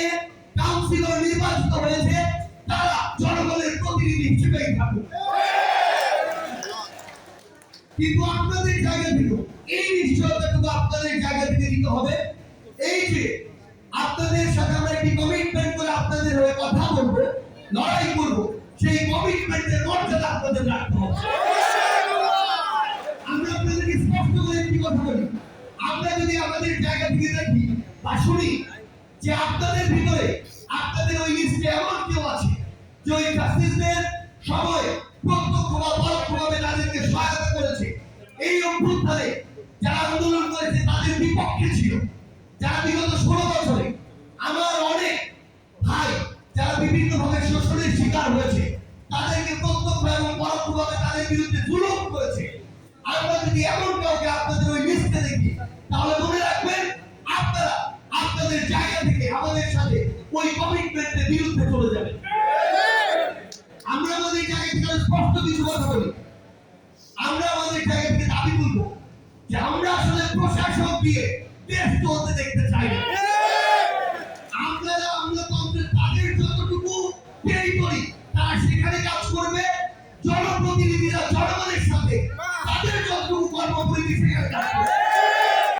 নিয়ে কাউন্সিলর নির্বাচিত হয়েছে, তারা জনগণের প্রতিনিধি হিসেবেই থাকুক। কিন্তু আপনাদের জায়গা থেকে, এই নিশ্চয়তাটুকু আপনাদের জায়গা থেকে দিতে হবে। এই যে, আপনাদের সাথে আমরা একটি কমিটমেন্ট করে আপনাদের হয়ে কথা বলব, লড়াই করব, সেই কমিটমেন্টের মর্যাদা আপনাদের রাখতে হবে। আমরা আপনাদেরকে স্পষ্ট করে একটি কথা বলি। আমরা যদি আমাদের জায়গা থেকে দেখি বা শুনি যে আপনাদের ভিতরে, আপনাদের ওই লিস্টে এমন কেউ আছে যে ওই ফ্যাসিস্টদের সময় প্রত্যক্ষ বা পরোক্ষভাবে তাদেরকে সহায়তা করেছে। এই অভ্যুত্থানে যারা আন্দোলন করেছে, তাদের বিপক্ষে ছিল। যারা বিগত ষোলো বছরে আমার অনেক ভাই যারা বিভিন্ন ভাবে শোষণের শিকার হয়েছে, তাদেরকে প্রত্যক্ষ এবং পরোক্ষভাবে তাদের বিরুদ্ধে জুলুম করেছে। আমরা যদি এমন কাউকে আপনাদের ওই লিস্টে দেখি, তাহলে মনে রাখবেন আপনারা আপনাদের জায়গা থেকে আমাদের সাথে ওই কমিটমেন্টের বিরুদ্ধে চলে যাবেন আমরা আমাদের জায়গা থেকে স্পষ্ট কিছু কথা বলি। আমরা আমাদের জায়গা থেকে দাবি করব যে আমরা আসলে প্রশাসক দিয়ে দেশ চলতে দেখতে চাই না। আপনারা আমলাতন্ত্রের তাদের যতটুকু পেই করি, তারা সেখানে কাজ করবে। জনপ্রতিনিধিরা, জনগণের সাথে তাদের যতটুকু কর্মপরিধি সেখানে কাজ করবে।